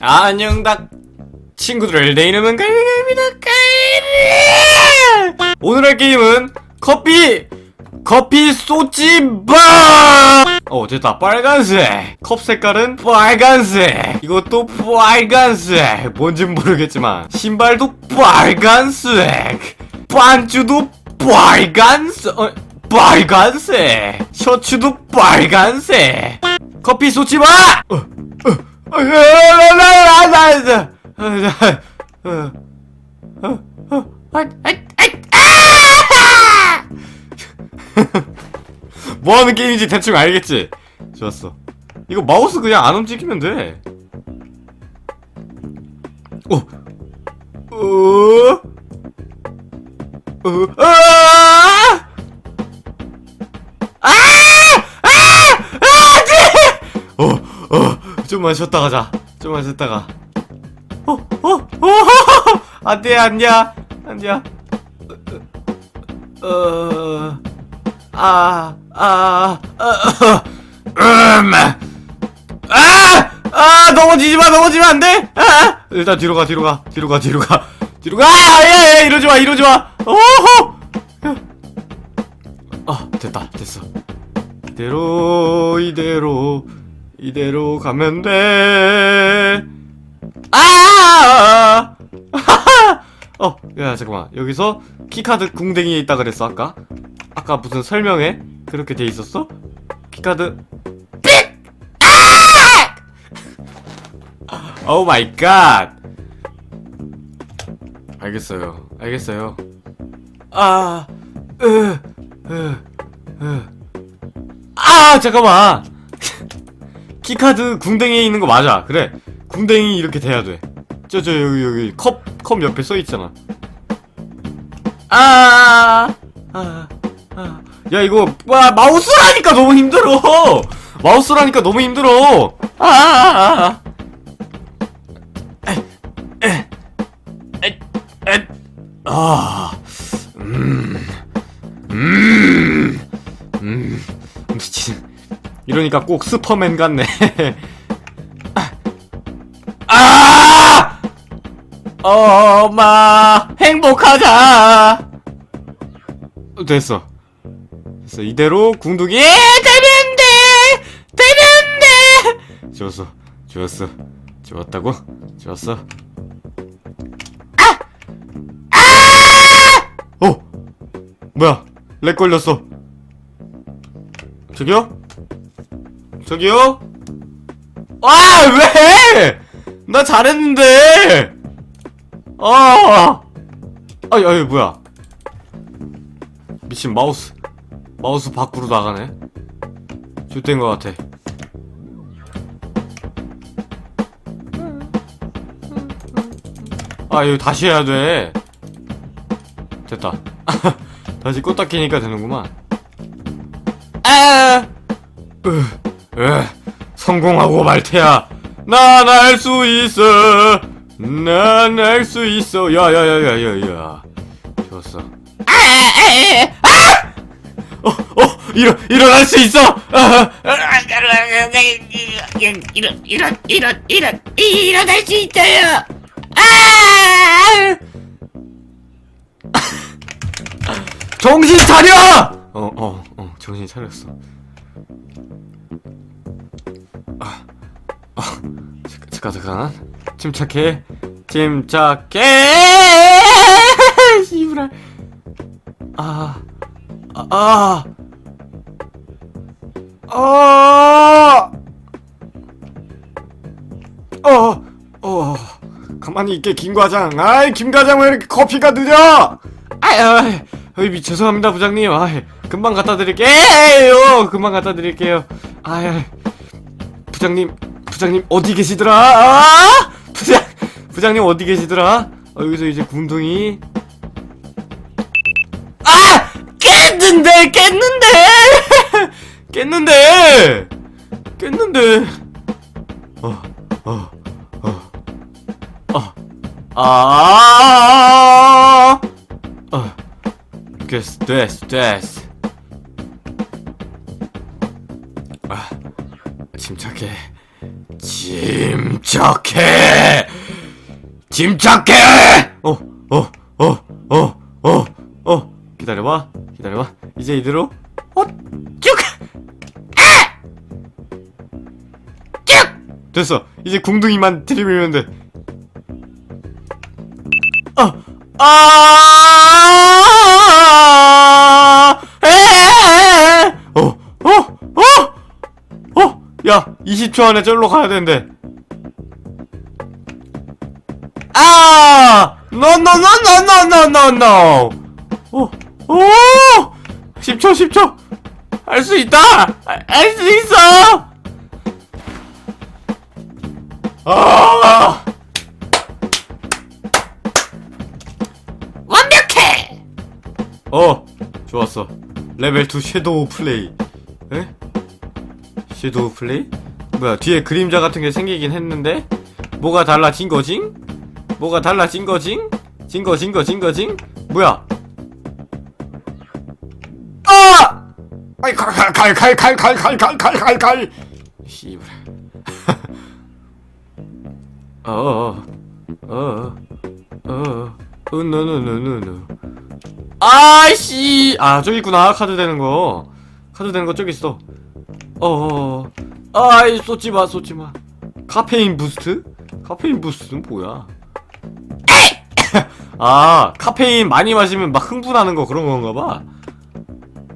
안녕 닭 친구들 내 이름은 갈비갈비다 갈비! 오늘 할 게임은 커피 커피 소찌바 어 됐다. 빨간색. 컵 색깔은 빨간색. 이것도 빨간색. 뭔진 모르겠지만 신발도 빨간색. 반주도 빨간색. 어, 빨간색. 셔츠도 빨간색. 커피 소찌바 어, 어, 뭐 하는 게임인지 대충 알겠지? 좋았어. 이거 마우스 그냥 안 움직이면 돼. 오. 어. 어. 아! 아! 아! 아! 네! 어, 어, 좀만 쉬었다 가자. 좀만 쉬었다가. 어, 어, 어, 안 돼, 안 돼, 안 돼. 어, 어, 아, 아, 아, 어, 음, 아, 아, 넘어지지 마, 넘어지면 안 돼. 아, 일단 뒤로 가, 뒤로 가, 뒤로 가, 뒤로 가, 뒤로 가. 아, 예, 예, 이러지 마, 이러지 마. 오호. 아, 됐다, 됐어. 이대로, 이대로, 이대로 가면 돼. 아! 어, 야, 잠깐만. 여기서 키카드 궁뎅이에 있다 그랬어, 아까? 아까 무슨 설명에 그렇게 돼 있었어? 키카드 삑! 아! 오 마이 갓. 알겠어요. 알겠어요. 아, 으, 으, 으. 아, 잠깐만. 키카드 궁뎅이에 있는 거 맞아. 그래. 궁뎅이 이렇게 돼야 돼. 저, 저, 여기, 여기, 컵, 컵 옆에 써 있잖아. 아, 아, 아. 야, 이거, 와, 마우스라니까 너무 힘들어! 마우스라니까 너무 힘들어! 아, 아, 아. 아, 이러니까 꼭 슈퍼맨 같네. 아! 엄마, 행복하자! 됐어. 됐어. 이대로 궁둥이, 예! 되면 돼! 좋았어. 좋았어. 좋았다고? 좋았어. 아! 아! 어! 뭐야? 렉 걸렸어. 저기요? 저기요? 아, 왜? 나 잘했는데! 아! 아이, 아이, 뭐야. 미친 마우스. 마우스 밖으로 나가네. 좆된 것 같아. 아, 이거 다시 해야 돼. 됐다. 다시 껐다 키니까 되는구만. 아! 으, 으, 성공하고 말 테야. 난 알 수 있어. 난 알 수 있어. 야, 야, 야, 야, 야, 야. 좋았어. 아! 아! 어, 어, 일어, 일어날 수 있어! 아, 이런 이런 이런 이런 이런 일어날 수 있어요. 아! 정신 차려! 어, 어, 어, 정신 차렸어. 아, 아, 잠깐, 잠깐, 잠깐. 침착해. 침착해! 씨부랄. 아, 아, 아. 아! 어, 어, 가만히 있게, 김과장. 아이, 김과장 왜 이렇게 커피가 늦어? 아유, 아유, 죄송합니다, 부장님. 아이, 금방 갖다 드릴게요. 금방 갖다 드릴게요. 아유, 부장님, 부장님, 어디 계시더라? 아! 부장, 부장님, 어디 계시더라? 어, 여기서 이제 궁둥이. 아! 깼는데, 깼는데! 깼는데! 깼는데! 어, 어, 어, 어, 아, 어, 됐어, 됐어, 됐어. 침착해. 침착! 침착해! 어, 어, 어, 어, 어, 어. 기다려봐, 기다려봐. 이제 이대로, 어, 쭉! 아! 쭉! 됐어. 이제 궁둥이만 들이밀면 돼. 아, 아, 에, 어, 어, 어, 어, 야, 20초 안에 절로 가야 되는데. 아, no, no, no, no, no, no, no, no. 오, 오, 10초, 10초. 할 수 있다. 할 수 있어. 아. 완벽해! 어 좋았어 레벨 2 섀도우 플레이 에? 섀도우 플레이? 뭐야 뒤에 그림자 같은 게 생기긴 했는데 뭐가 달라진 거징? 뭐가 달라진 거징? 진거 진거 진거 징? 뭐야 아! 아이 칼칼칼칼칼칼칼칼칼칼 씨발 어어 어 어 어 어어 노노노노노 아이씨 아 저기 있구나 카드 되는 거 카드 되는 거 저기 있어 어어어 아이 쏟지마 쏟지마 카페인 부스트? 카페인 부스트는 뭐야 아 카페인 많이 마시면 막 흥분하는 거 그런 건가 봐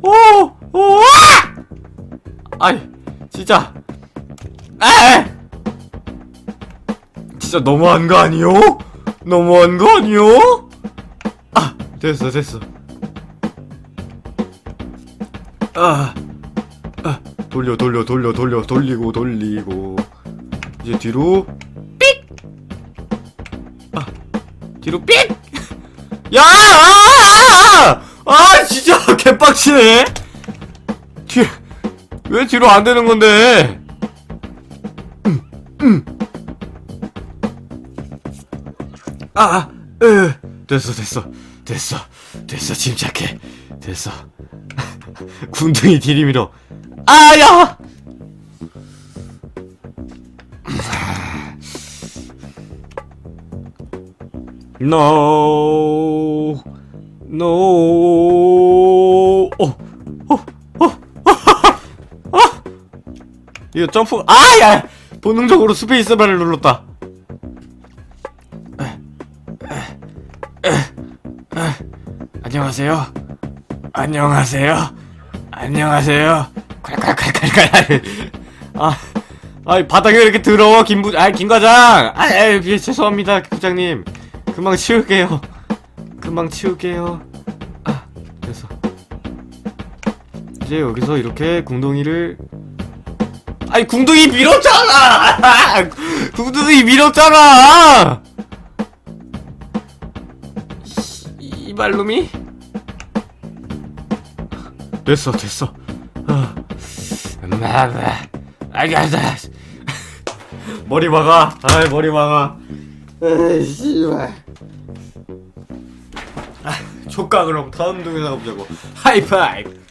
오! 오! 아! 아이 진짜 아 진짜 너무한 거 아니요? 너무한 거 아니요? 아 됐어 됐어 아, 아 돌려 돌려 돌려 돌려 돌리고 돌리고 이제 뒤로 삑! 아 뒤로 삑! 야! 아, 아 진짜 개빡치네 뒤 왜 뒤로 안 되는 건데 아, 아, 으, 됐어, 됐어, 됐어, 됐어, 침착해, 됐어. 군등이 디리미러. 아, 야! No, no, 어, 어, 어, 어, 이거 점프, 아, 야! 본능적으로 스페이스바를 눌렀다. 안녕하세요. 안녕하세요. 안녕하세요. 콸콸콸콸콸. 아, 아, 바닥이 왜 이렇게 더러워, 김부, 아, 김 과장. 아, 아, 예, 죄송합니다, 부장님. 금방 치울게요. 금방 치울게요. 아, 됐어. 이제 여기서 이렇게 궁둥이를. 아니, 궁둥이 밀었잖아! 궁둥이 밀었잖아! 이, 이 발놈이? 됐어 됐어 아. 마마 알겠어. 머리 막아. 아이 머리 막아. 씨발. 아, 조까 그럼 다음 동영상 보자고. 하이파이브